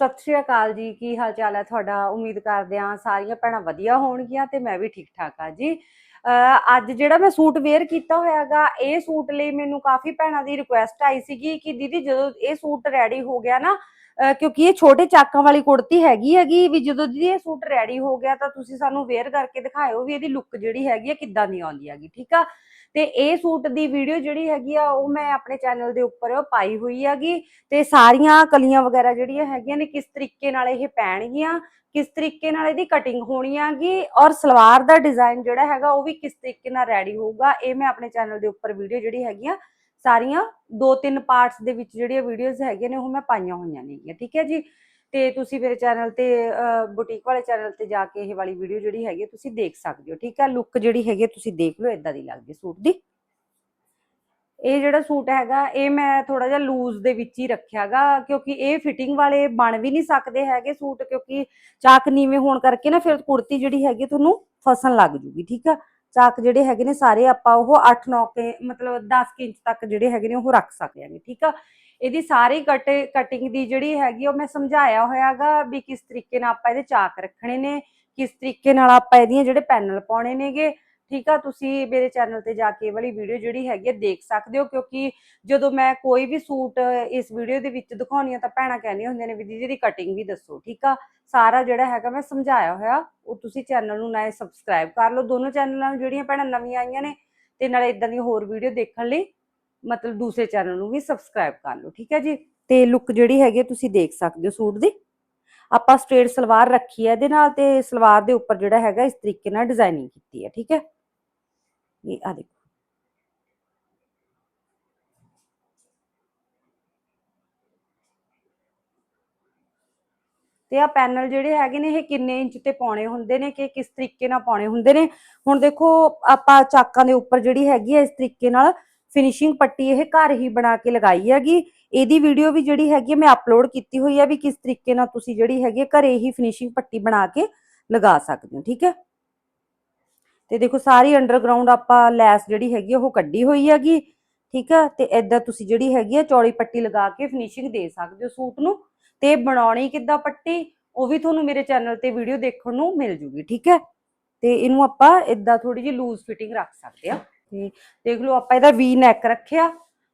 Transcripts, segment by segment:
ਸਤਿ ਸ਼੍ਰੀ ਅਕਾਲ ਜੀ, ਕੀ ਹਾਲ ਚਾਲ ਹੈ ਤੁਹਾਡਾ? ਉਮੀਦ ਕਰਦੇ ਹਾਂ ਸਾਰੀਆਂ ਭੈਣਾਂ ਵਧੀਆ ਹੋਣਗੀਆਂ ਤੇ ਮੈਂ ਵੀ ਠੀਕ ਠਾਕ ਆ ਜੀ ਅੱਜ ਜਿਹੜਾ ਮੈਂ ਸੂਟ ਵੇਅਰ ਕੀਤਾ ਹੋਇਆਗਾ ਇਹ ਸੂਟ ਲਈ ਮੈਨੂੰ ਕਾਫੀ ਭੈਣਾਂ ਦੀ ਰਿਕੁਐਸਟ ਆਈ ਸੀਗੀ ਕਿ ਦੀਦੀ ਜਦੋਂ ਇਹ ਸੂਟ ਰੈਡੀ ਹੋ ਗਿਆ ਨਾ ਕਿਉਂਕਿ ਇਹ ਛੋਟੇ ਚਾਕਾਂ ਵਾਲੀ ਕੁੜਤੀ ਹੈਗੀ ਹੈਗੀ ਵੀ ਜਦੋਂ ਦੀਦੀ ਇਹ ਸੂਟ ਰੈਡੀ ਹੋ ਗਿਆ ਤਾਂ ਤੁਸੀਂ ਸਾਨੂੰ ਵੇਅਰ ਕਰਕੇ ਦਿਖਾਇਓ ਵੀ ਇਹਦੀ ਲੁੱਕ ਜਿਹੜੀ ਹੈਗੀ ਆ ਕਿੱਦਾਂ ਦੀ ਆਉਂਦੀ ਹੈਗੀ, ਠੀਕ ਆ? ਤੇ ਇਹ ਸੂਟ ਦੀ ਵੀਡੀਓ ਜਿਹੜੀ ਹੈਗੀ ਆ, ਉਹ ਮੈਂ ਆਪਣੇ ਚੈਨਲ ਦੇ ਉੱਪਰ ਪਾਈ ਹੋਈ ਹੈਗੀ। ਤੇ ਸਾਰੀਆਂ ਕਲੀਆਂ ਵਗੈਰਾ ਜਿਹੜੀਆਂ ਹੈਗੀਆਂ ਨੇ, ਕਿਸ ਤਰੀਕੇ ਨਾਲ ਇਹ ਪੈਣਗੀਆਂ, ਕਿਸ ਤਰੀਕੇ ਨਾਲ ਇਹਦੀ ਕਟਿੰਗ ਹੋਣੀ ਹੈਗੀ, ਔਰ ਸਲਵਾਰ ਦਾ ਡਿਜ਼ਾਈਨ ਜਿਹੜਾ ਹੈਗਾ, ਉਹ ਵੀ ਕਿਸ ਤਰੀਕੇ ਨਾਲ ਰੈਡੀ ਹੋਊਗਾ, ਇਹ ਮੈਂ ਆਪਣੇ ਚੈਨਲ ਦੇ ਉੱਪਰ ਵੀਡੀਓ ਜਿਹੜੀ ਹੈਗੀ ਆ, ਸਾਰੀਆਂ ਦੋ ਤਿੰਨ ਪਾਰਟਸ ਦੇ ਵਿੱਚ ਜਿਹੜੀਆਂ ਵੀਡੀਓਜ਼ ਹੈਗੀਆਂ ਨੇ, ਉਹ ਮੈਂ ਪਾਈਆਂ ਹੋਈਆਂ ਨੇਗੀਆਂ, ਠੀਕ ਹੈ ਜੀ? ਤੇ ਤੁਸੀਂ ਮੇਰੇ ਚੈਨਲ ਤੇ ਬੁਟੀਕ ਵਾਲੇ ਚੈਨਲ ਤੇ ਜਾ ਕੇ ਇਹ ਵਾਲੀ ਵੀਡੀਓ ਜਿਹੜੀ ਹੈਗੀ ਤੁਸੀਂ ਦੇਖ ਸਕਦੇ ਹੋ, ਠੀਕ ਹੈ ਲੁੱਕ ਜਿਹੜੀ ਹੈਗੀ ਤੁਸੀਂ ਦੇਖ ਲਓ ਇਦਾਂ ਦੀ ਲੱਗਦੀ ਸੂਟ ਦੀ। ਇਹ ਜਿਹੜਾ ਸੂਟ ਹੈਗਾ, ਇਹ ਮੈਂ ਥੋੜਾ ਜਿਹਾ ਲੂਜ਼ ਦੇ ਵਿੱਚ ਹੀ ਰੱਖਿਆਗਾ, ਕਿਉਂਕਿ ਇਹ ਫਿਟਿੰਗ ਵਾਲੇ ਬਣ ਵੀ ਨਹੀਂ ਸਕਦੇ ਹੈਗੇ ਸੂਟ, ਕਿਉਂਕਿ ਚਾਕ ਨੀਵੇਂ ਹੋਣ ਕਰਕੇ ਨਾ ਫਿਰ ਕੁੜਤੀ ਜਿਹੜੀ ਹੈਗੀ ਤੁਹਾਨੂੰ ਫਸਣ ਲੱਗ ਜੂਗੀ, ਠੀਕ ਆ? ਚਾਕ ਜਿਹੜੇ ਹੈਗੇ ਨੇ ਸਾਰੇ ਆਪਾਂ ਉਹ 8-9 ਕੇ ਮਤਲਬ 10 ਇੰਚ ਤੱਕ ਜਿਹੜੇ ਹੈਗੇ ਨੇ ਉਹ ਰੱਖ ਸਕਦੇ ਹਾਂ ਠੀਕ ਆ? ਇਹਦੀ ਸਾਰੀ ਕਟੇ ਕਟਿੰਗ ਦੀ ਜਿਹੜੀ ਹੈਗੀ ਉਹ ਮੈਂ ਸਮਝਾਇਆ ਹੋਇਆਗਾ ਵੀ ਕਿਸ ਤਰੀਕੇ ਨਾਲ ਆਪਾਂ ਇਹਦੇ ਚਾਕ ਰੱਖਣੇ ਨੇ, ਕਿਸ ਤਰੀਕੇ ਨਾਲ ਆਪਾਂ ਇਹਦੀਆਂ ਜਿਹੜੇ ਪੈਨਲ ਪਾਉਣੇ ਨੇਗੇ ਠੀਕ ਆ, ਤੁਸੀਂ ਮੇਰੇ ਚੈਨਲ ਤੇ ਜਾ ਕੇ ਇਹ ਵਾਲੀ ਵੀਡੀਓ ਜਿਹੜੀ ਹੈਗੀ ਹੈ ਦੇਖ ਸਕਦੇ ਹੋ, ਕਿਉਂਕਿ ਜਦੋਂ ਮੈਂ ਕੋਈ ਵੀ ਸੂਟ ਇਸ ਵੀਡੀਓ ਦੇ ਵਿੱਚ ਦਿਖਾਉਣੀ ਆ ਤਾਂ ਭੈਣਾਂ ਕਹਿੰਦੀਆਂ ਹੁੰਦੀਆਂ ਨੇ ਵੀ ਦੀਦੀ ਦੀ ਕਟਿੰਗ ਵੀ ਦੱਸੋ, ਠੀਕ ਆ? ਸਾਰਾ ਜਿਹੜਾ ਹੈਗਾ ਮੈਂ ਸਮਝਾਇਆ ਹੋਇਆ, ਉਹ ਤੁਸੀਂ ਚੈਨਲ ਨੂੰ ਨਾਲੇ ਸਬਸਕ੍ਰਾਈਬ ਕਰ ਲਓ। ਦੋਨੋਂ ਚੈਨਲਾਂ ਨੂੰ ਜਿਹੜੀਆਂ ਭੈਣਾਂ ਨਵੀਆਂ ਆਈਆਂ ਨੇ, ਤੇ ਨਾਲੇ ਇਦਾਂ ਦੀਆਂ ਹੋਰ ਵੀਡੀਓ ਦੇਖਣ ਲਈ ਮਤਲਬ ਦੂਸਰੇ ਚੈਨਲ ਨੂੰ ਵੀ ਸਬਸਕ੍ਰਾਈਬ ਕਰ ਲਓ, ਠੀਕ ਹੈ ਜੀ? ਤੇ ਲੁੱਕ ਜਿਹੜੀ ਹੈਗੀ ਹੈ ਤੁਸੀਂ ਦੇਖ ਸਕਦੇ ਹੋ ਸੂਟ ਦੀ। ਆਪਾਂ ਸਟ੍ਰੇਟ ਸਲਵਾਰ ਰੱਖੀ ਹੈ ਇਹਦੇ ਨਾਲ ਤੇ ਸਲਵਾਰ ਦੇ ਉੱਪਰ ਜਿਹੜਾ ਹੈਗਾ ਇਸ ਤਰੀਕੇ ਨਾਲ ਡਿਜ਼ਾਈਨਿੰਗ ਕੀਤੀ ਹੈ ਠੀਕ ਹੈ ਇਹ ਆ ਦੇਖੋ। ਤੇ ਆ ਪੈਨਲ ਜਿਹੜੇ ਹੈਗੇ ਨੇ, ਇਹ ਕਿੰਨੇ ਇੰਚ ਤੇ ਪਾਉਣੇ ਹੁੰਦੇ ਨੇ ਕਿ ਕਿਸ ਤਰੀਕੇ ਨਾਲ ਪਾਉਣੇ ਹੁੰਦੇ ਨੇ? ਹੁਣ ਦੇਖੋ, ਆਪਾਂ ਚਾਕਾਂ ਦੇ ਉੱਪਰ ਜਿਹੜੀ ਹੈਗੀ ਹੈ ਇਸ ਤਰੀਕੇ ਨਾਲ ਫਿਨਿਸ਼ਿੰਗ ਪੱਟੀ ਇਹ ਘਰ ਹੀ ਬਣਾ ਕੇ ਲਗਾਈ ਹੈਗੀ। ਇਹਦੀ ਵੀਡੀਓ ਵੀ ਜਿਹੜੀ ਹੈਗੀ ਹੈ ਮੈਂ ਅਪਲੋਡ ਕੀਤੀ ਹੋਈ ਹੈ ਵੀ ਕਿਸ ਤਰੀਕੇ ਨਾਲ ਤੁਸੀਂ ਜਿਹੜੀ ਹੈਗੀ ਘਰੇ ਹੀ ਫਿਨਿਸ਼ਿੰਗ ਪੱਟੀ ਬਣਾ ਕੇ ਲਗਾ ਸਕਦੇ ਹੋ, ਠੀਕ ਹੈ? ਤੇ ਦੇਖੋ ਸਾਰੀ ਅੰਡਰਗਰਾਉਂਡ ਆਪਾਂ ਲੈਸ ਜਿਹੜੀ ਹੈਗੀ ਉਹ ਕੱਢੀ ਹੋਈ ਹੈਗੀ। ਠੀਕ ਹੈ ਤੇ ਇਦਾਂ ਤੁਸੀਂ ਜਿਹੜੀ ਹੈਗੀ ਆ ਚੌੜੀ ਪੱਟੀ ਲਗਾ ਕੇ ਫਿਨਿਸ਼ਿੰਗ ਦੇ ਸਕਦੇ ਹੋ ਸੂਟ ਨੂੰ। ਤੇ ਬਣਾਉਣੀ ਕਿੱਦਾਂ ਪੱਟੀ, ਉਹ ਵੀ ਤੁਹਾਨੂੰ ਮੇਰੇ ਚੈਨਲ ਤੇ ਵੀਡੀਓ ਦੇਖਣ ਨੂੰ ਮਿਲ ਜੂਗੀ, ਠੀਕ ਹੈ ਤੇ ਇਹਨੂੰ ਆਪਾਂ ਇਦਾਂ ਥੋੜੀ ਜਿਹੀ ਲੂਜ਼ ਫਿਟਿੰਗ ਰੱਖ ਸਕਦੇ ਆ। ਤੇ ਦੇਖ ਲਓ ਆਪਾਂ ਇਹਦਾ ਵੀ ਨੈਕ ਰੱਖਿਆ।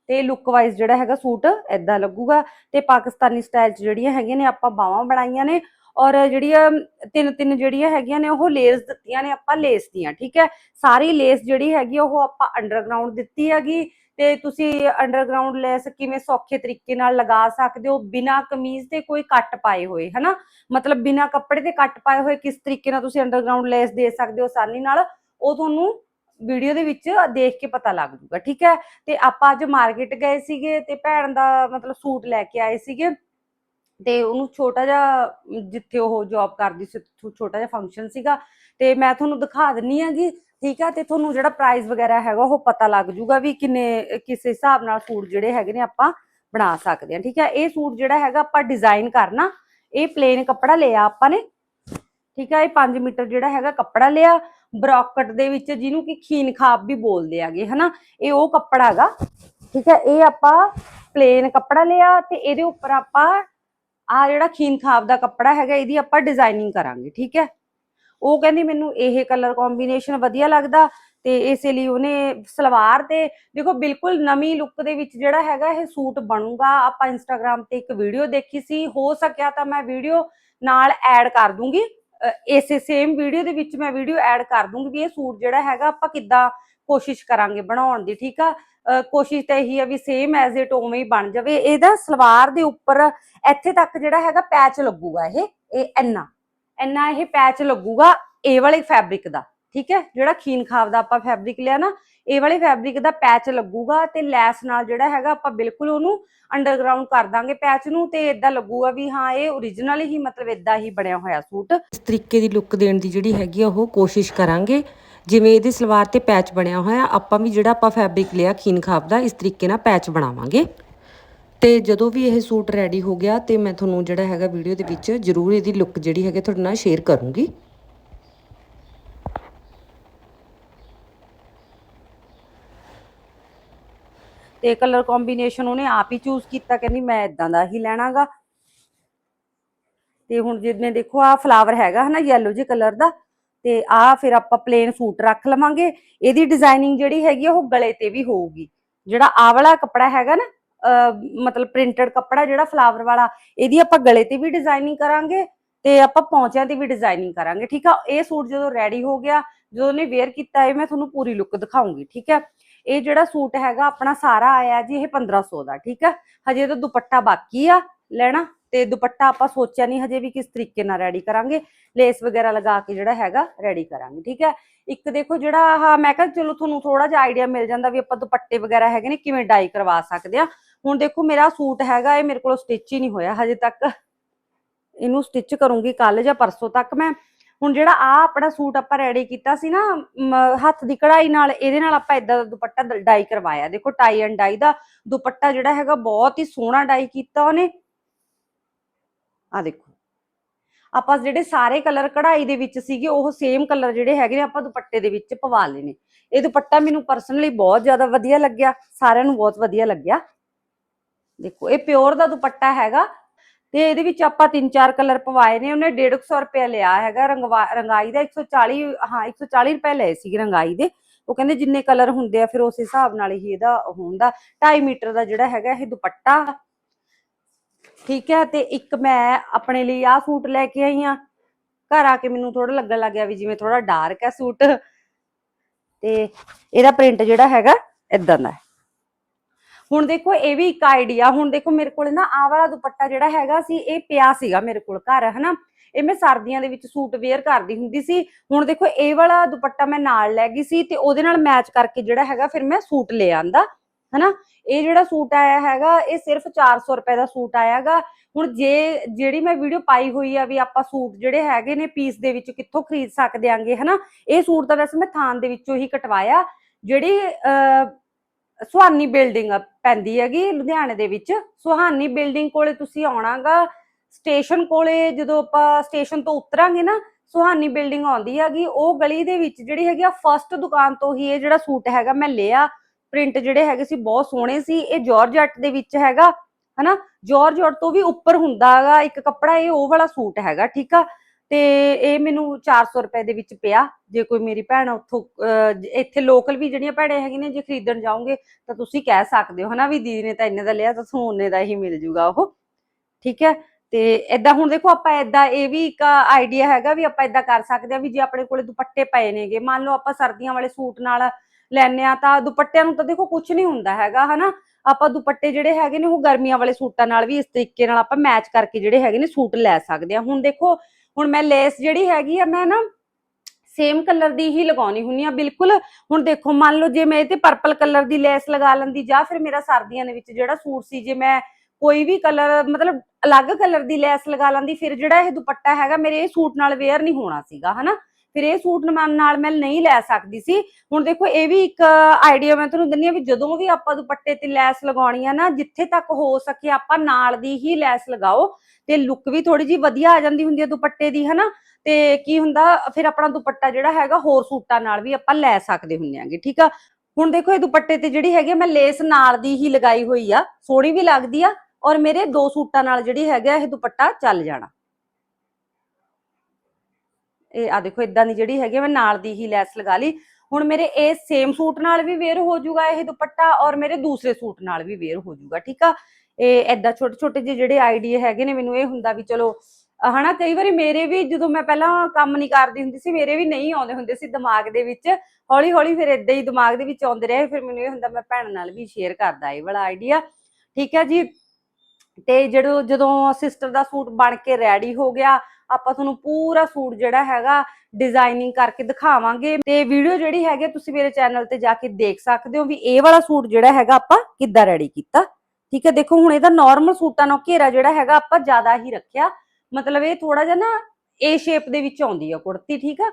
ਤੇ ਲੁੱਕ ਵਾਈਜ਼ ਜਿਹੜਾ ਹੈਗਾ ਸੂਟ ਇਦਾਂ ਲੱਗੂਗਾ ਤੇ ਪਾਕਿਸਤਾਨੀ ਸਟਾਈਲ ਚ ਜਿਹੜੀਆਂ ਹੈਗੀਆਂ ਨੇ ਆਪਾਂ ਬਾਹਾਂ ਬਣਾਈਆਂ ਨੇ ਔਰ ਜਿਹੜੀਆਂ ਤਿੰਨ ਤਿੰਨ ਜਿਹੜੀਆਂ ਹੈਗੀਆਂ ਨੇ ਉਹ ਲੇਸ ਦਿੱਤੀਆਂ ਨੇ ਆਪਾਂ ਲੇਸ ਦੀਆਂ, ਠੀਕ ਹੈ? ਸਾਰੀ ਲੇਸ ਜਿਹੜੀ ਹੈਗੀ ਉਹ ਆਪਾਂ ਅੰਡਰਗਰਾਉਂਡ ਦਿੱਤੀ ਹੈਗੀ ਤੇ ਤੁਸੀਂ ਅੰਡਰਗਰਾਉਂਡ ਲੈਸ ਕਿਵੇਂ ਸੌਖੇ ਤਰੀਕੇ ਨਾਲ ਲਗਾ ਸਕਦੇ ਹੋ, ਬਿਨਾ ਕਮੀਜ਼ ਤੇ ਕੋਈ ਕੱਟ ਪਾਏ ਹੋਏ, ਹਨਾ? ਮਤਲਬ ਬਿਨਾ ਕੱਪੜੇ ਤੇ ਕੱਟ ਪਾਏ ਹੋਏ ਕਿਸ ਤਰੀਕੇ ਨਾਲ ਤੁਸੀਂ ਅੰਡਰਗਰਾਉਂਡ ਲੈਸ ਦੇ ਸਕਦੇ ਹੋ ਆਸਾਨੀ ਨਾਲ, ਉਹ ਤੁਹਾਨੂੰ ਵੀਡੀਓ ਦੇ ਵਿੱਚ ਦੇਖ ਕੇ ਪਤਾ ਲੱਗ ਜੂਗਾ, ਠੀਕ ਹੈ? ਤੇ ਆਪਾਂ ਅੱਜ ਮਾਰਕੀਟ ਗਏ ਸੀਗੇ ਤੇ ਭੈਣ ਦਾ ਮਤਲਬ ਸੂਟ ਲੈ ਕੇ ਆਏ ਸੀਗੇ ਤੇ ਉਹਨੂੰ ਛੋਟਾ ਜਿਹਾ, ਜਿੱਥੇ ਉਹ ਜੌਬ ਕਰਦੀ ਸੀ ਛੋਟਾ ਜਿਹਾ ਫੰਕਸ਼ਨ ਸੀਗਾ ਤੇ ਮੈਂ ਤੁਹਾਨੂੰ ਦਿਖਾ ਦਿੰਨੀ ਆਗੀ ਠੀਕ ਆ ਤੇ ਤੁਹਾਨੂੰ ਜਿਹੜਾ ਪ੍ਰਾਈਸ ਵਗੈਰਾ ਹੈਗਾ ਉਹ ਪਤਾ ਲੱਗ ਜੂਗਾ ਵੀ ਕਿੰਨੇ, ਕਿਸ ਹਿਸਾਬ ਨਾਲ ਸੂਟ ਜਿਹੜੇ ਹੈਗੇ ਨੇ ਆਪਾਂ ਬਣਾ ਸਕਦੇ ਹਾਂ, ਠੀਕ ਹੈ? ਇਹ ਸੂਟ ਜਿਹੜਾ ਹੈਗਾ ਆਪਾਂ ਡਿਜ਼ਾਈਨ ਕਰਨਾ, ਇਹ ਪਲੇਨ ਕੱਪੜਾ ਲਿਆ ਆਪਾਂ ਨੇ ਠੀਕ ਹੈ ਇਹ 5 ਮੀਟਰ ਜਿਹੜਾ ਹੈਗਾ ਕੱਪੜਾ ਲਿਆ, ਬਰੋਕਟ ਦੇ ਵਿੱਚ ਜਿਹਨੂੰ ਕਿ ਖੀਨ ਖਾਬ ਵੀ ਬੋਲਦੇ ਆਗੇ, ਹਨਾ? ਇਹ ਉਹ ਕੱਪੜਾ ਹੈਗਾ, ਠੀਕ ਹੈ ਇਹ ਆਪਾਂ ਪਲੇਨ ਕੱਪੜਾ ਲਿਆ ਤੇ ਇਹਦੇ ਉੱਪਰ ਆਪਾਂ ਆ ਜਿਹੜਾ ਖੀਨ ਖਾਬ ਦਾ ਕੱਪੜਾ ਹੈਗਾ, ਇਹਦੀ ਆਪਾਂ ਡਿਜ਼ਾਈਨਿੰਗ ਕਰਾਂਗੇ, ਠੀਕ ਹੈ ਉਹ ਕਹਿੰਦੀ ਮੈਨੂੰ ਇਹ ਕਲਰ ਕੰਬੀਨੇਸ਼ਨ ਵਧੀਆ ਲੱਗਦਾ ਤੇ ਇਸੇ ਲਈ ਉਹਨੇ ਸਲਵਾਰ ਤੇ, ਦੇਖੋ ਬਿਲਕੁਲ ਨਵੀਂ ਲੁੱਕ ਦੇ ਵਿੱਚ ਜਿਹੜਾ ਹੈਗਾ ਇਹ ਸੂਟ ਬਣੂਗਾ। ਆਪਾਂ ਇੰਸਟਾਗ੍ਰam ਤੇ ਇੱਕ ਵੀਡੀਓ ਦੇਖੀ ਸੀ, ਹੋ ਸਕਿਆ ਤਾਂ ਮੈਂ ਵੀਡੀਓ ਨਾਲ ਐਡ ਕਰ ਦੂੰਗੀ। ਇਸੇ ਸੇਮ ਵੀਡੀਓ ਦੇ ਵਿੱਚ ਮੈਂ ਵੀਡੀਓ ਐਡ ਕਰ ਦੂੰਗੀ ਵੀ ਇਹ ਸੂਟ ਜਿਹੜਾ ਹੈਗਾ ਆਪਾਂ ਕਿੱਦਾਂ ਕੋਸ਼ਿਸ਼ ਕਰਾਂਗੇ ਬਣਾਉਣ ਦੀ, ਠੀਕ ਆ? ਕੋਸ਼ਿਸ਼ ਤਾਂ ਇਹੀ ਆ ਵੀ ਸੇਮ ਐਜ਼ ਇਟ ਉਵੇਂ ਹੀ ਬਣ ਜਾਵੇ। ਇਹਦਾ ਸਲਵਾਰ ਦੇ ਉੱਪਰ ਇੱਥੇ ਤੱਕ ਜਿਹੜਾ ਹੈਗਾ ਪੈਚ ਲੱਗੂਗਾ ਇਹ ਇਹ ਇੰਨਾ। ਇੰਨਾ ਇਹ ਪੈਚ ਲੱਗੂਗਾ ਇਹ ਵਾਲੇ ਫੈਬਰਿਕ ਦਾ। ਠੀਕ ਹੈ? ਜਿਹੜਾ ਖੀਨ ਖਾਬ ਦਾ ਆਪਾਂ ਫੈਬਰਿਕ ਲਿਆ ਨਾ, ਇਹ ਵਾਲੇ ਫੈਬਰਿਕ ਦਾ ਪੈਚ ਲੱਗੂਗਾ ਤੇ ਲੈਸ ਨਾਲ ਜਿਹੜਾ ਹੈਗਾ ਆਪਾਂ ਬਿਲਕੁਲ ਉਹਨੂੰ ਅੰਡਰਗਰਾਉਂਡ ਕਰ ਦਾਂਗੇ ਪੈਚ ਨੂੰ ਤੇ ਇਦਾਂ ਲੱਗੂਗਾ ਵੀ ਹਾਂ, ਇਹ ਓਰੀਜਨਲ ਹੀ ਮਤਲਬ ਇਦਾਂ ਹੀ ਬਣਿਆ ਹੋਇਆ ਸੂਟ। ਇਸ ਤਰੀਕੇ ਦੀ ਲੁੱਕ ਦੇਣ ਦੀ ਜਿਹੜੀ ਹੈਗੀ ਉਹ ਕੋਸ਼ਿਸ਼ ਕਰਾਂਗੇ। ਜਿਵੇਂ ਇਹਦੇ ਸਲਵਾਰ ਤੇ ਪੈਚ ਬਣਿਆ ਹੋਇਆ, ਆਪਾਂ ਵੀ ਜਿਹੜਾ ਆਪਾਂ ਫੈਬਰਿਕ ਲਿਆ ਖੀਨ ਖਾਬ ਦਾ, ਇਸ ਤਰੀਕੇ ਨਾਲ ਪੈਚ ਬਣਾਵਾਂਗੇ। ਤੇ ਜਦੋਂ ਵੀ ਇਹ ਸੂਟ ਰੈਡੀ ਹੋ ਗਿਆ, ਤੇ ਮੈਂ ਤੁਹਾਨੂੰ ਜਿਹੜਾ ਹੈਗਾ ਵੀਡੀਓ ਦੇ ਵਿੱਚ ਜ਼ਰੂਰ ਇਹਦੀ ਲੁੱਕ ਜਿਹੜੀ ਹੈਗੀ ਤੁਹਾਡੇ ਨਾਲ ਸ਼ੇਅਰ ਕਰੂੰਗੀ। ਤੇ ਕਲਰ ਕੰਬੀਨੇਸ਼ਨ ਉਹਨੇ ਆਪ ਹੀ ਚੂਜ਼ ਕੀਤਾ, ਕਹਿੰਦੀ ਮੈਂ ਇਦਾਂ ਦਾ ਹੀ ਲੈਣਾਗਾ। ਤੇ ਹੁਣ ਜਿਵੇਂ ਦੇਖੋ ਆ ਫਲਾਵਰ ਹੈਗਾ ਹਨਾ ਯੈਲੋ ਜਿਹੇ ਕਲਰ ਦਾ, ਤੇ ਆ ਫਿਰ ਆਪਾਂ ਪਲੇਨ ਸੂਟ ਰੱਖ ਲਵਾਂਗੇ। ਇਹਦੀ ਡਿਜ਼ਾਈਨਿੰਗ ਜਿਹੜੀ ਹੈਗੀ ਉਹ ਗਲੇ ਤੇ ਵੀ ਹੋਊਗੀ। ਜਿਹੜਾ ਆ ਵਾਲਾ ਕੱਪੜਾ ਹੈਗਾ ਨਾ, ਅਹ ਮਤਲਬ ਪ੍ਰਿੰਟਡ ਕੱਪੜਾ ਜਿਹੜਾ ਫਲਾਵਰ ਵਾਲਾ, ਇਹਦੀ ਆਪਾਂ ਗਲੇ ਤੇ ਵੀ ਡਿਜ਼ਾਈਨਿੰਗ ਕਰਾਂਗੇ ਤੇ ਆਪਾਂ ਪੌਂਚਿਆਂ ਦੀ ਵੀ ਡਿਜ਼ਾਈਨਿੰਗ ਕਰਾਂਗੇ, ਠੀਕ ਆ? ਇਹ ਸੂਟ ਜਦੋਂ ਰੈਡੀ ਹੋ ਗਿਆ, ਜਦੋਂ ਉਹਨੇ ਵੇਅਰ ਕੀਤਾ ਹੈ ਮੈਂ ਤੁਹਾਨੂੰ ਪੂਰੀ ਲੁੱਕ ਦਿਖਾਉਂਗੀ, ਠੀਕ ਹੈ ਇਹ ਜਿਹੜਾ ਸੂਟ ਹੈਗਾ ਆਪਣਾ ਸਾਰਾ ਆਇਆ ਜੀ ਇਹ 1500 ਦਾ, ਠੀਕ ਹੈ ਹਜੇ ਤਾਂ ਦੁਪੱਟਾ ਬਾਕੀ ਆ ਲੈਣਾ ਤੇ ਦੁਪੱਟਾ ਆਪਾਂ ਸੋਚਿਆ ਨਹੀਂ ਹਜੇ ਵੀ ਕਿਸ ਤਰੀਕੇ ਨਾਲ ਰੈਡੀ ਕਰਾਂਗੇ। ਲੇਸ ਵਗੈਰਾ ਲਗਾ ਕੇ ਜਿਹੜਾ ਹੈਗਾ ਰੈਡੀ ਕਰਾਂਗੇ, ਠੀਕ ਹੈ ਇੱਕ ਦੇਖੋ ਜਿਹੜਾ ਆਹ, ਮੈਂ ਕਿਹਾ ਚਲੋ ਤੁਹਾਨੂੰ ਥੋੜਾ ਜਿਹਾ ਆਈਡੀਆ ਮਿਲ ਜਾਂਦਾ ਵੀ ਆਪਾਂ ਦੁਪੱਟੇ ਵਗੈਰਾ ਹੈਗੇ ਨੇ ਕਿਵੇਂ ਡਾਈ ਕਰਵਾ ਸਕਦੇ ਆ। ਹੁਣ ਦੇਖੋ ਮੇਰਾ ਸੂਟ ਹੈਗਾ, ਇਹ ਮੇਰੇ ਕੋਲ ਸਟਿਚ ਹੀ ਨਹੀਂ ਹੋਇਆ ਹਜੇ ਤੱਕ। ਇਹਨੂੰ ਸਟਿਚ ਕਰੂੰਗੀ ਕੱਲ ਜਾਂ ਪਰਸੋਂ ਤੱਕ ਮੈਂ। ਹੁਣ ਜਿਹੜਾ ਆ ਆਪਣਾ ਸੂਟ ਆਪਾਂ ਰੈਡੀ ਕੀਤਾ ਸੀ ਨਾ ਹੱਥ ਦੀ ਕਢਾਈ ਨਾਲ, ਇਹਦੇ ਨਾਲ ਆਪਾਂ ਇਦਾਂ ਦਾ ਦੁਪੱਟਾ ਡਾਈ ਕਰਵਾਇਆ। ਦੇਖੋ ਟਾਈ ਐਂਡ ਡਾਈ ਦਾ ਦੁਪੱਟਾ ਜਿਹੜਾ ਹੈਗਾ, ਬਹੁਤ ਹੀ ਸੋਹਣਾ ਡਾਈ ਕੀਤਾ ਉਹਨੇ। ਆ ਦੇਖੋ। ਆਪਾਂ ਜਿਹੜੇ ਸਾਰੇ ਕਲਰ ਕਢਾਈ ਦੇ ਵਿੱਚ ਸੀਗੇ, ਉਹ ਸੇਮ ਕਲਰ ਜਿਹੜੇ ਹੈਗੇ ਨੇ, ਆਪਾਂ ਦੁਪੱਟੇ ਦੇ ਵਿੱਚ ਪਵਾ ਲਏ ਨੇ। ਇਹ ਦੁਪੱਟਾ ਮੈਨੂੰ ਪਰਸਨਲੀ ਬਹੁਤ ਜ਼ਿਆਦਾ ਵਧੀਆ ਲੱਗਿਆ, ਸਾਰਿਆਂ ਨੂੰ ਬਹੁਤ ਵਧੀਆ ਲੱਗਿਆ। ਦੇਖੋ, ਇਹ ਪਿਓਰ ਦਾ ਦੁਪੱਟਾ ਹੈਗਾ ਤੇ ਇਹਦੇ ਵਿੱਚ ਆਪਾਂ ਤਿੰਨ ਚਾਰ ਕਲਰ ਪਵਾਏ ਨੇ, ਉਹਨੇ 150 ਰੁਪਏ ਲਿਆ ਹੈਗਾ, ਰੰਗਵਾ, ਰੰਗਾਈ ਦਾ 140 ਹਾਂ 140 ਰੁਪਏ ਲਏ ਸੀ ਰੰਗਾਈ ਦੇ। ਉਹ ਕਹਿੰਦੇ ਜਿੰਨੇ ਕਲਰ ਹੁੰਦੇ ਆ, ਫਿਰ ਉਸ ਹਿਸਾਬ ਨਾਲ ਹੀ ਇਹਦਾ ਹੁੰਦਾ। 2.5 ਮੀਟਰ ਦਾ ਜਿਹੜਾ ਹੈਗਾ, ਇਹ ਦੁਪੱਟਾ। ਠੀਕ ਹੈ, ਤੇ ਇੱਕ ਮੈਂ ਆਪਣੇ ਲਈ ਆਹ ਸੂਟ ਲੈ ਕੇ ਆਈ ਆ ਘਰ ਆ ਕੇ ਮੈਨੂੰ ਥੋੜਾ ਲੱਗਣ ਲੱਗਿਆ ਵੀ ਜਿਵੇਂ ਥੋੜਾ ਡਾਰਕ ਹੈ ਸੂਟ। ਤੇ ਇਹਦਾ ਪ੍ਰਿੰਟ ਜਿਹੜਾ ਹੈਗਾ, ਇਦਾਂ ਦਾ ਹੈ। ਹੁਣ ਦੇਖੋ ਇਹ ਵੀ ਇੱਕ ਆਈਡੀਆ ਹੁਣ ਦੇਖੋ ਮੇਰੇ ਕੋਲ ਨਾ ਆਹ ਵਾਲਾ ਦੁਪੱਟਾ ਜਿਹੜਾ ਹੈਗਾ ਸੀ, ਇਹ ਪਿਆ ਸੀਗਾ ਮੇਰੇ ਕੋਲ ਘਰ, ਹਨਾ? ਇਹ ਮੈਂ ਸਰਦੀਆਂ ਦੇ ਵਿੱਚ ਸੂਟ ਵੇਅਰ ਕਰਦੀ ਹੁੰਦੀ ਸੀ। ਹੁਣ ਦੇਖੋ ਇਹ ਵਾਲਾ ਦੁਪੱਟਾ ਮੈਂ ਨਾਲ ਲੈ ਗਈ ਸੀ ਤੇ ਉਹਦੇ ਨਾਲ ਮੈਚ ਕਰਕੇ ਜਿਹੜਾ ਹੈਗਾ ਫਿਰ ਮੈਂ ਸੂਟ ਲੈ ਆਂਦਾ, ਹਨਾ? ਇਹ ਜਿਹੜਾ ਸੂਟ ਆਇਆ ਹੈਗਾ, ਇਹ ਸਿਰਫ 400 ਰੁਪਏ ਦਾ ਸੂਟ ਆਇਆਗਾ। ਹੁਣ ਜੇ, ਜਿਹੜੀ ਮੈਂ ਵੀਡੀਓ ਪਾਈ ਹੋਈ ਆ ਵੀ ਆਪਾਂ ਸੂਟ ਜਿਹੜੇ ਹੈਗੇ ਨੇ ਪੀਸ ਦੇ ਵਿੱਚ ਕਿੱਥੋਂ ਖਰੀਦ ਸਕਦੇ ਆਂਗੇ, ਹਨਾ? ਇਹ ਸੂਟ ਤਾਂ ਵੈਸੇ ਮੈਂ ਥਾਨ ਦੇ ਵਿੱਚੋਂ ਹੀ ਕਟਵਾਇਆ। ਜਿਹੜੀ, ਅਹ ਸੁਹਾਨੀ ਬਿਲਡਿੰਗ ਪੈਂਦੀ ਹੈਗੀ ਲੁਧਿਆਣੇ ਦੇ ਵਿੱਚ। ਸੁਹਾਨੀ ਬਿਲਡਿੰਗ ਕੋਲੇ ਤੁਸੀਂ ਆਉਣਾਗਾ ਸਟੇਸ਼ਨ ਕੋਲੇ ਜਦੋਂ ਆਪਾਂ ਸਟੇਸ਼ਨ ਤੋਂ ਉਤਰਾਂਗੇ ਨਾ, ਸੁਹਾਨੀ ਬਿਲਡਿੰਗ ਆਉਂਦੀ ਹੈਗੀ। ਉਹ ਗਲੀ ਦੇ ਵਿੱਚ ਜਿਹੜੀ ਹੈਗੀ ਆ ਫਰਸਟ ਦੁਕਾਨ ਤੋਂ ਹੀ ਇਹ ਜਿਹੜਾ ਸੂਟ ਹੈਗਾ ਮੈਂ ਲਿਆ। ਪ੍ਰਿੰਟ ਜਿਹੜੇ ਹੈਗੇ ਸੀ ਬਹੁਤ ਸੋਹਣੇ ਸੀ। ਇਹ ਜਾਰਜਟ ਦੇ ਵਿੱਚ ਹੈਗਾ, ਹਨਾ? ਜਾਰਜਟ ਤੋਂ ਵੀ ਉੱਪਰ ਹੁੰਦਾ ਹੈਗਾ। ਇੱਕ ਕੱਪੜਾ ਇਹ ਉਹ ਵਾਲਾ ਸੂਟ ਹੈਗਾ, ਠੀਕ ਆ? ਤੇ ਇਹ ਮੈਨੂੰ 400 ਰੁਪਏ ਦੇ ਵਿੱਚ ਪਿਆ। ਜੇ ਕੋਈ ਮੇਰੀ ਭੈਣ ਉੱਥੋਂ ਇੱਥੇ ਲੋਕਲ ਵੀ ਜਿਹੜੀਆਂ ਭੈਣਾਂ ਹੈਗੀਆਂ ਨੇ, ਜੇ ਖਰੀਦਣ ਜਾਓਗੇ ਤਾਂ ਤੁਸੀਂ ਕਹਿ ਸਕਦੇ ਹੋ, ਹਨਾ ਵੀ ਦੀਦੀ ਨੇ ਤਾਂ ਇੰਨੇ ਦਾ ਲਿਆ ਤਾਂ ਤੁਹਾਨੂੰ ਉਹਨੇ ਦਾ ਹੀ ਮਿਲ ਜੂਗਾ ਉਹ। ਠੀਕ ਹੈ? ਤੇ ਏਦਾਂ ਹੁਣ ਦੇਖੋ ਆਪਾਂ ਏਦਾਂ, ਇਹ ਵੀ ਇੱਕ ਆਈਡੀਆ ਹੈਗਾ ਵੀ ਆਪਾਂ ਏਦਾਂ ਕਰ ਸਕਦੇ ਆ ਵੀ ਜੇ ਆਪਣੇ ਕੋਲੇ ਦੁਪੱਟੇ ਪਏ ਨੇਗੇ, ਮੰਨ ਲਓ ਆਪਾਂ ਸਰਦੀਆਂ ਵਾਲੇ ਸੂਟ ਨਾਲ ਲੈਨੇ ਆ ਤਾਂ ਦੁਪੱਟਿਆਂ ਨੂੰ ਤਾਂ ਦੇਖੋ ਕੁਝ ਨਹੀਂ ਹੁੰਦਾ ਹੈਗਾ, ਹਨਾ? ਆਪਾਂ ਦੁਪੱਟੇ ਜਿਹੜੇ ਹੈਗੇ ਨੇ ਉਹ ਗਰਮੀਆਂ ਵਾਲੇ ਸੂਟਾਂ ਨਾਲ ਵੀ ਇਸ ਤਰੀਕੇ ਨਾਲ ਆਪਾਂ ਮੈਚ ਕਰਕੇ ਜਿਹੜੇ ਹੈਗੇ ਨੇ ਸੂਟ ਲੈ ਸਕਦੇ ਆ ਹੁਣ ਦੇਖੋ ਹੁਣ ਮੈਂ ਲੈਸ ਜਿਹੜੀ ਹੈਗੀ ਆ, ਮੈਂ ਨਾ ਸੇਮ ਕਲਰ ਦੀ ਹੀ ਲਗਾਉਣੀ ਹੁੰਨੀ ਆ, ਬਿਲਕੁਲ। ਹੁਣ ਦੇਖੋ, ਮੰਨ ਲਓ ਜੇ ਮੈਂ ਇਹ ਤੇ ਪਰਪਲ ਕਲਰ ਦੀ ਲੈਸ ਲਗਾ ਲੈਂਦੀ ਜਾਂ ਫਿਰ ਮੇਰਾ ਸਰਦੀਆਂ ਦੇ ਵਿੱਚ ਜਿਹੜਾ ਸੂਟ ਸੀ, ਜੇ ਮੈਂ ਕੋਈ ਵੀ ਕਲਰ ਮਤਲਬ ਅਲੱਗ ਕਲਰ ਦੀ ਲੈਸ ਲਗਾ ਲੈਂਦੀ, ਫਿਰ ਜਿਹੜਾ ਇਹ ਦੁਪੱਟਾ ਹੈਗਾ, ਮੇਰੇ ਇਹ ਸੂਟ ਨਾਲ ਵੇਅਰ ਨਹੀਂ ਹੋਣਾ ਸੀਗਾ, ਹਨਾ? ਫਿਰ ਇਹ ਸੂਟ ਨਾਲ ਮੈਂ ਨਹੀਂ ਲੈ ਸਕਦੀ ਸੀ। ਹੁਣ ਦੇਖੋ ਇਹ ਵੀ ਇੱਕ ਆਈਡੀਆ ਮੈਂ ਤੁਹਾਨੂੰ ਦਿੰਨੀ ਆ ਵੀ ਜਦੋਂ ਵੀ ਆਪਾਂ ਦੁਪੱਟੇ ਤੇ ਲੈਸ ਲਗਾਉਣੀ ਆ ਨਾ ਜਿੱਥੇ ਤੱਕ ਹੋ ਸਕੇ ਆਪਾਂ ਨਾਲ ਦੀ ਹੀ ਲੈਸ ਲਗਾਓ। ਤੇ ਲੁੱਕ ਵੀ ਥੋੜੀ ਜੀ ਵਧੀਆ ਆ ਜਾਂਦੀ ਹੁੰਦੀ ਹੈ ਦੁਪੱਟੇ ਦੀ ਹਨਾ? ਤੇ ਕੀ ਹੁੰਦਾ ਫਿਰ ਆਪਣਾ ਦੁਪੱਟਾ ਜਿਹੜਾ ਹੈਗਾ ਹੋਰ ਸੂਟਾਂ ਨਾਲ ਵੀ ਆਪਾਂ ਲੈ ਸਕਦੇ ਹੁੰਦੇ ਆਂਗੇ ਠੀਕ ਆ? ਹੁਣ ਦੇਖੋ ਇਹ ਦੁਪੱਟੇ ਤੇ ਜਿਹੜੀ ਹੈਗੀ ਆ, ਮੈਂ ਲੇਸ ਨਾਲ ਦੀ ਹੀ ਲਗਾਈ ਹੋਈ ਆ। ਸੋਹਣੀ ਵੀ ਲੱਗਦੀ ਆ ਔਰ ਮੇਰੇ ਦੋ ਸੂਟਾਂ ਨਾਲ ਜਿਹੜੀ ਹੈਗਾ ਇਹ ਦੁਪੱਟਾ ਚੱਲ ਜਾਣਾ। ਇਹ ਆ ਦੇਖੋ ਇਦਾਂ ਦੀ ਜਿਹੜੀ ਹੈਗੀ ਮੈਂ ਨਾਲ ਦੀ ਹੀ ਲੈਸ ਲਗਾ ਲਈ। ਹੁਣ ਮੇਰੇ ਇਹ ਸੇਮ ਸੂਟ ਨਾਲ ਵੀ ਵੇਅਰ ਹੋ ਜਾਊਗਾ ਇਹ ਦੁਪੱਟਾ ਔਰ ਮੇਰੇ ਦੂਸਰੇ ਸੂਟ ਨਾਲ ਵੀ ਵੇਅਰ ਹੋ ਜਾਊਗਾ ਠੀਕ ਆ? ਇਹ ਏਦਾਂ ਛੋਟੇ ਛੋਟੇ ਜਿਹੇ ਜਿਹੜੇ ਆਈਡੀਆ ਹੈਗੇ ਨੇ, ਮੈਨੂੰ ਇਹ ਹੁੰਦਾ ਵੀ ਚਲੋ ਹਨਾ, ਕਈ ਵਾਰੀ ਮੇਰੇ ਵੀ ਜਦੋਂ ਮੈਂ ਪਹਿਲਾਂ ਕੰਮ ਨਹੀਂ ਕਰਦੀ ਹੁੰਦੀ ਸੀ, ਮੇਰੇ ਵੀ ਨਹੀਂ ਆਉਂਦੇ ਹੁੰਦੇ ਸੀ ਦਿਮਾਗ ਦੇ ਵਿੱਚ। ਹੌਲੀ ਹੌਲੀ ਫਿਰ ਇਦਾਂ ਹੀ ਦਿਮਾਗ ਦੇ ਵਿੱਚ ਆਉਂਦੇ ਰਹੇ, ਫਿਰ ਮੈਨੂੰ ਇਹ ਹੁੰਦਾ ਮੈਂ ਭੈਣ ਨਾਲ ਵੀ ਸ਼ੇਅਰ ਕਰਦਾ ਇਹ ਵਾਲਾ ਆਈਡੀਆ ਠੀਕ ਹੈ ਜੀ? ਤੇ ਜਦੋਂ ਜਦੋਂ ਸਿਸਟਰ ਦਾ ਸੂਟ ਬਣ ਕੇ ਰੈਡੀ ਹੋ ਗਿਆ ਆਪਾਂ ਤੁਹਾਨੂੰ ਪੂਰਾ ਸੂਟ ਜਿਹੜਾ ਹੈਗਾ ਡਿਜ਼ਾਈਨਿੰਗ ਕਰਕੇ ਦਿਖਾਵਾਂਗੇ ਤੇ ਵੀਡੀਓ ਜਿਹੜੀ ਹੈਗੀ ਤੁਸੀਂ ਮੇਰੇ ਚੈਨਲ ਤੇ ਜਾ ਕੇ ਦੇਖ ਸਕਦੇ ਹੋ ਵੀ ਇਹ ਵਾਲਾ ਸੂਟ ਜਿਹੜਾ ਹੈਗਾ ਆਪਾਂ ਕਿੱਦਾਂ ਰੈਡੀ ਕੀਤਾ। ਠੀਕ ਹੈ, ਦੇਖੋ ਹੁਣ ਇਹਦਾ ਨਾਰਮਲ ਸੂਟਾਂ ਨਾਲ ਘੇਰਾ ਜਿਹੜਾ ਹੈਗਾ ਆਪਾਂ ਜ਼ਿਆਦਾ ਹੀ ਰੱਖਿਆ। ਮਤਲਬ ਇਹ ਥੋੜਾ ਜਿਹਾ ਨਾ ਏ ਸ਼ੇਪ ਦੇ ਵਿੱਚ ਆਉਂਦੀ ਆ ਕੁੜਤੀ, ਠੀਕ ਆ?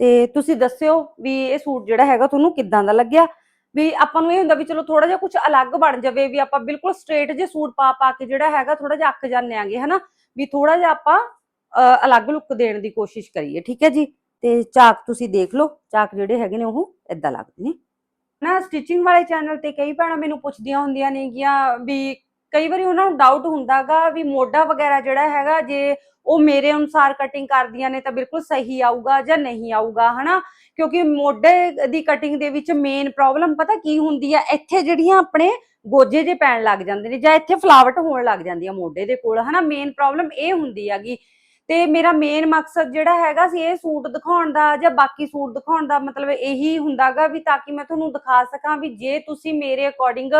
ਤੇ ਤੁਸੀਂ ਦੱਸਿਓ ਵੀ ਇਹ ਸੂਟ ਜਿਹੜਾ ਹੈਗਾ ਤੁਹਾਨੂੰ ਕਿੱਦਾਂ ਦਾ ਲੱਗਿਆ? ਵੀ ਆਪਾਂ ਨੂੰ ਇਹ ਹੁੰਦਾ ਵੀ ਚਲੋ ਥੋੜਾ ਜਿਹਾ ਕੁਝ ਅਲੱਗ ਬਣ ਜਾਵੇ ਵੀ ਆਪਾਂ ਬਿਲਕੁਲ ਸਟ੍ਰੇਟ ਜੇ ਸੂਟ ਪਾ ਪਾ ਕੇ ਜਿਹੜਾ ਹੈਗਾ ਥੋੜਾ ਜਿਹਾ ਅੱਕ ਜਾਂਦੇ ਆਂਗੇ, ਹਨਾ? ਵੀ ਥੋੜਾ ਜਿਹਾ ਆਪਾਂ ਅਲੱਗ ਲੁੱਕ ਦੇਣ ਦੀ ਕੋਸ਼ਿਸ਼ ਕਰੀਏ, ਠੀਕ ਹੈ ਜੀ? ਤੇ ਚਾਕ ਤੁਸੀਂ ਦੇਖ ਲਓ, ਚਾਕ ਜਿਹੜੇ ਹੈਗੇ ਨੇ ਉਹ ਇਦਾਂ ਲੱਗਦੇ ਨੇ। ਨਾ ਸਟਿਚਿੰਗ ਵਾਲੇ ਚੈਨਲ ਤੇ ਕਈ ਭੈਣਾਂ ਮੈਨੂੰ ਪੁੱਛਦੀਆਂ ਹੁੰਦੀਆਂ ਨੇਗੀਆਂ ਵੀ ਕਈ ਵਾਰੀ ਉਹਨਾਂ ਨੂੰ ਡਾਊਟ ਹੁੰਦਾਗਾ ਵੀ ਮੋਢਾ ਵਗੈਰਾ ਜਿਹੜਾ ਹੈਗਾ, ਜੇ ਉਹ ਮੇਰੇ ਅਨੁਸਾਰ ਕਟਿੰਗ ਕਰਦੀਆਂ ਨੇ ਤਾਂ ਬਿਲਕੁਲ ਸਹੀ ਆਊਗਾ ਜਾਂ ਨਹੀਂ ਆਊਗਾ, ਹਨਾ? ਕਿਉਂਕਿ ਮੋਢੇ ਦੀ ਕਟਿੰਗ ਦੇ ਵਿੱਚ ਮੇਨ ਪ੍ਰੋਬਲਮ ਪਤਾ ਕੀ ਹੁੰਦੀ ਆ? ਇੱਥੇ ਜਿਹੜੀਆਂ ਆਪਣੇ ਗੋਜੇ ਜੇ ਪੈਣ ਲੱਗ ਜਾਂਦੇ ਨੇ ਜਾਂ ਇੱਥੇ ਫਲਾਵਟ ਹੋਣ ਲੱਗ ਜਾਂਦੀ ਆ ਮੋਢੇ ਦੇ ਕੋਲ, ਹਨਾ? ਮੇਨ ਪ੍ਰੋਬਲਮ ਇਹ ਹੁੰਦੀ ਹੈਗੀ ਤੇ ਮੇਰਾ ਮੇਨ ਮਕਸਦ ਜਿਹੜਾ ਹੈਗਾ ਸੀ ਇਹ ਸੂਟ ਦਿਖਾਉਣ ਦਾ ਜਾਂ ਬਾਕੀ ਸੂਟ ਦਿਖਾਉਣ ਦਾ ਮਤਲਬ ਇਹੀ ਹੁੰਦਾਗਾ ਵੀ ਤਾਂ ਕਿ ਮੈਂ ਤੁਹਾਨੂੰ ਦਿਖਾ ਸਕਾਂ ਵੀ ਜੇ ਤੁਸੀਂ ਮੇਰੇ ਅਕੋਰਡਿੰਗ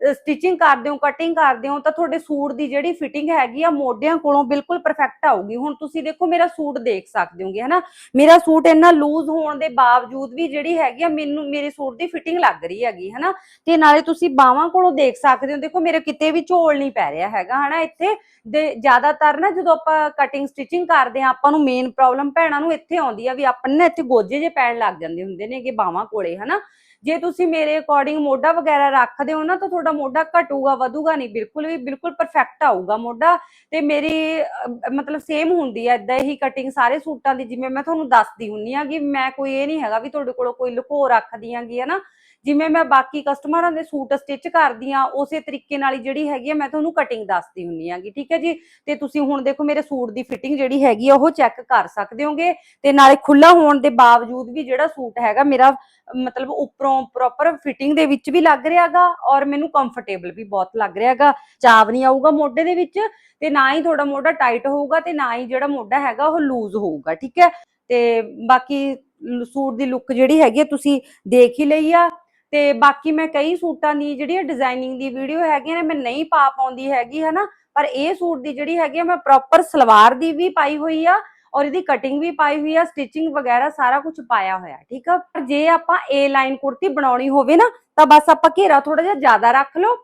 ਸਟਿਚਿੰਗ ਕਰਦੇ ਹੋ ਕਟਿੰਗ ਕਰਦੇ ਹੋ ਤਾਂ ਤੁਹਾਡੇ ਸੂਟ ਦੀ ਜਿਹੜੀ ਫਿਟਿੰਗ ਹੈਗੀ ਆ ਮੋਢਿਆਂ ਕੋਲੋਂ ਬਿਲਕੁਲ ਪਰਫੈਕਟ ਆਊਗੀ। ਹੁਣ ਤੁਸੀਂ ਦੇਖੋ ਮੇਰਾ ਸੂਟ ਦੇਖ ਸਕਦੇ ਹੋਗੇ, ਹਨਾ? ਮੇਰਾ ਸੂਟ ਇੰਨਾ ਲੂਜ਼ ਹੋਣ ਦੇ ਬਾਵਜੂਦ ਵੀ ਜਿਹੜੀ ਹੈਗੀ ਆ ਮੈਨੂੰ, ਮੇਰੇ ਸੂਟ ਦੀ ਫਿਟਿੰਗ ਲੱਗ ਰਹੀ ਹੈਗੀ, ਹਨਾ? ਤੇ ਨਾਲੇ ਤੁਸੀਂ ਬਾਹਾਂ ਕੋਲੋਂ ਦੇਖ ਸਕਦੇ ਹੋ, ਦੇਖੋ ਮੇਰੇ ਕਿਤੇ ਵੀ ਝੋਲ ਨਹੀਂ ਪੈ ਰਿਹਾ ਹੈਗਾ, ਹਨਾ? ਇੱਥੇ ਦੇ ਜ਼ਿਆਦਾਤਰ ਨਾ ਜਦੋਂ ਆਪਾਂ ਕਟਿੰਗ ਸਟਿਚਿੰਗ ਕਰਦੇ ਆ ਆਪਾਂ ਨੂੰ ਮੇਨ ਪ੍ਰੋਬਲਮ ਭੈਣਾਂ ਨੂੰ ਇੱਥੇ ਆਉਂਦੀ ਆ ਵੀ ਆਪਣੇ ਨਾ ਇੱਥੇ ਗੋਜੇ ਜੇ ਪੈਣ ਲੱਗ ਜਾਂਦੇ ਹੁੰਦੇ ਨੇਗੇ ਬਾਹਾਂ ਕੋਲੇ, ਹਨਾ? ਜੇ ਤੁਸੀਂ ਮੇਰੇ ਅਕੋਰਡਿੰਗ ਮੋਢਾ ਵਗੈਰਾ ਰੱਖਦੇ ਹੋ ਨਾ, ਤਾਂ ਤੁਹਾਡਾ ਮੋਢਾ ਘਟੂਗਾ, ਵਧੂਗਾ ਨਹੀਂ। ਬਿਲਕੁਲ ਵੀ, ਬਿਲਕੁਲ ਪਰਫੈਕਟ ਆਊਗਾ ਮੋਢਾ। ਤੇ ਮੇਰੀ ਮਤਲਬ ਸੇਮ ਹੁੰਦੀ ਹੈ ਇਦਾਂ ਹੀ ਕਟਿੰਗ ਸਾਰੇ ਸੂਟਾਂ ਦੀ, ਜਿਵੇਂ ਮੈਂ ਤੁਹਾਨੂੰ ਦੱਸਦੀ ਹੁੰਨੀ ਆ ਕਿ ਮੈਂ ਕੋਈ ਇਹ ਨਹੀਂ ਹੈਗਾ ਵੀ ਤੁਹਾਡੇ ਕੋਲੋਂ ਕੋਈ ਲੁਕੋ ਰੱਖਦੀ ਆਂਗੀ ਹੈ ਨਾ। ਜਿਵੇਂ ਮੈਂ ਬਾਕੀ ਕਸਟਮਰਾਂ ਦੇ ਸੂਟ ਸਟਿਚ ਕਰਦੀ ਆ, ਉਸੇ ਤਰੀਕੇ ਨਾਲ ਹੀ ਜਿਹੜੀ ਹੈਗੀ ਆ, ਮੈਂ ਤੁਹਾਨੂੰ ਕਟਿੰਗ ਦੱਸਦੀ ਹੁੰਨੀ ਆਂਗੀ ਠੀਕ ਹੈ ਜੀ? ਤੇ ਤੁਸੀਂ ਹੁਣ ਦੇਖੋ ਮੇਰੇ ਸੂਟ ਦੀ ਫਿਟਿੰਗ ਜਿਹੜੀ ਹੈਗੀ ਆ, ਉਹ ਚੈੱਕ ਕਰ ਸਕਦੇ ਹੋਗੇ। ਤੇ ਨਾਲੇ ਖੁੱਲਾ ਹੋਣ ਦੇ ਬਾਵਜੂਦ ਵੀ ਜਿਹੜਾ ਸੂਟ ਹੈਗਾ, ਮੇਰਾ, ਮਤਲਬ ਉੱਪਰੋਂ ਪ੍ਰੋਪਰ ਫਿਟਿੰਗ ਦੇ ਵਿੱਚ ਵੀ ਲੱਗ ਰਿਹਾਗਾ ਔਰ ਮੈਨੂੰ ਕੰਫਰਟੇਬਲ ਵੀ ਬਹੁਤ ਲੱਗ ਰਿਹਾਗਾ। ਚਾਵ ਨਹੀਂ ਆਊਗਾ ਮੋਢੇ ਦੇ ਵਿੱਚ ਤੇ ਨਾ ਹੀ ਤੁਹਾਡਾ ਮੋਢਾ ਟਾਈਟ ਹੋਊਗਾ ਤੇ ਨਾ ਹੀ ਜਿਹੜਾ ਮੋਢਾ ਹੈਗਾ, ਉਹ ਲੂਜ਼ ਹੋਊਗਾ, ਠੀਕ ਹੈ? ਤੇ ਬਾਕੀ ਸੂਟ ਦੀ ਲੁੱਕ ਜਿਹੜੀ ਹੈਗੀ ਆ, ਤੁਸੀਂ ਦੇਖ ਹੀ ਲਈ ਆ। ਤੇ ਬਾਕੀ ਮੈਂ ਕਈ ਸੂਟਾਂ ਦੀ ਜਿਹੜੀ ਡਿਜ਼ਾਈਨਿੰਗ ਦੀ ਵੀਡੀਓ ਹੈਗੀਆਂ ਨੇ, ਮੈਂ ਨਹੀਂ ਪਾ ਪਾਉਂਦੀ ਹੈਗੀ, ਹਨਾ? ਪਰ ਇਹ ਸੂਟ ਦੀ ਜਿਹੜੀ ਹੈਗੀ ਮੈਂ ਪ੍ਰੋਪਰ ਸਲਵਾਰ ਦੀ ਵੀ ਪਾਈ ਹੋਈ ਆ ਔਰ ਇਹਦੀ ਕਟਿੰਗ ਵੀ ਪਾਈ ਹੋਈ ਆ ਸਟਿਚਿੰਗ ਵਗੈਰਾ ਸਾਰਾ ਕੁਝ ਪਾਇਆ ਹੋਇਆ, ਠੀਕ ਆ? ਪਰ ਜੇ ਆਪਾਂ ਏ ਲਾਈਨ ਕੁੜਤੀ ਬਣਾਉਣੀ ਹੋਵੇ ਨਾ, ਤਾਂ ਬਸ ਆਪਾਂ ਘੇਰਾ ਥੋੜਾ ਜਿਹਾ ਜ਼ਿਆਦਾ ਰੱਖ ਲਓ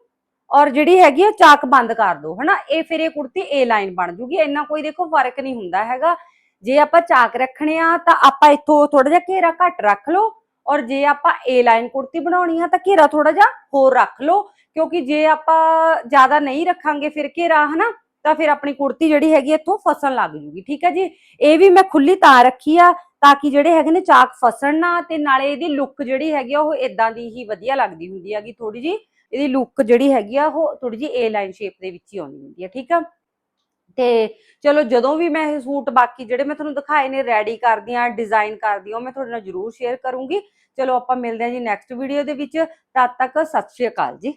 ਔਰ ਜਿਹੜੀ ਹੈਗੀ ਆ, ਚਾਕ ਬੰਦ ਕਰ ਦਿਓ ਹਨਾ? ਇਹ ਫਿਰ ਇਹ ਕੁੜਤੀ ਏ ਲਾਈਨ ਬਣ ਜੂਗੀ, ਇੰਨਾ ਕੋਈ ਦੇਖੋ ਫ਼ਰਕ ਨਹੀਂ ਹੁੰਦਾ ਹੈਗਾ। ਜੇ ਆਪਾਂ ਚਾਕ ਰੱਖਣੇ ਆ, ਤਾਂ ਆਪਾਂ ਇੱਥੋਂ ਥੋੜਾ ਜਿਹਾ ਘੇਰਾ ਘੱਟ ਰੱਖ ਲਓ ਔਰ ਜੇ ਆਪਾਂ ਏ ਲਾਈਨ ਕੁੜਤੀ ਬਣਾਉਣੀ ਆ ਤਾਂ ਘੇਰਾ ਥੋੜਾ ਜਿਹਾ ਹੋਰ ਰੱਖ ਲਓ, ਕਿਉਂਕਿ ਜੇ ਆਪਾਂ ਜ਼ਿਆਦਾ ਨਹੀਂ ਰੱਖਾਂਗੇ ਫਿਰ ਘੇਰਾ, ਹਨਾ, ਤਾਂ ਫਿਰ ਆਪਣੀ ਕੁੜਤੀ ਜਿਹੜੀ ਹੈਗੀ ਇੱਥੋਂ ਫਸਣ ਲੱਗ ਜੂਗੀ, ਠੀਕ ਹੈ ਜੀ? ਇਹ ਵੀ ਮੈਂ ਖੁੱਲੀ ਤਾਂ ਰੱਖੀ ਆ ਤਾਂ ਕਿ ਜਿਹੜੇ ਹੈਗੇ ਨੇ ਚਾਕ ਫਸਣ ਨਾ ਤੇ ਨਾਲੇ ਇਹਦੀ ਲੁੱਕ ਜਿਹੜੀ ਹੈਗੀ ਆ ਉਹ ਇਦਾਂ ਦੀ ਹੀ ਵਧੀਆ ਲੱਗਦੀ ਹੁੰਦੀ ਹੈਗੀ ਥੋੜੀ ਜੀ ਇਹਦੀ ਲੁੱਕ ਜਿਹੜੀ ਹੈਗੀ ਆ ਉਹ ਥੋੜੀ ਜੀ ਏ ਲਾਈਨ ਸ਼ੇਪ ਦੇ ਵਿੱਚ ਹੀ ਆਉਂਦੀ ਹੁੰਦੀ ਹੈ ਠੀਕ ਆ? ਤੇ ਚਲੋ ਜਦੋਂ ਵੀ ਮੈਂ ਇਹ ਸੂਟ ਬਾਕੀ ਜਿਹੜੇ ਮੈਂ ਤੁਹਾਨੂੰ ਦਿਖਾਏ ਨੇ ਰੈਡੀ ਕਰਦੀ ਆ ਡਿਜ਼ਾਈਨ ਕਰਦੀ ਆ ਉਹ ਮੈਂ ਤੁਹਾਡੇ ਨਾਲ ਜ਼ਰੂਰ ਸ਼ੇਅਰ ਕਰੂੰਗੀ। ਚਲੋ ਆਪਾਂ ਮਿਲਦੇ ਹਾਂ ਜੀ ਨੈਕਸਟ ਵੀਡੀਓ ਦੇ ਵਿੱਚ। ਤਦ ਤੱਕ ਸਤਿ ਸ਼੍ਰੀ ਅਕਾਲ ਜੀ।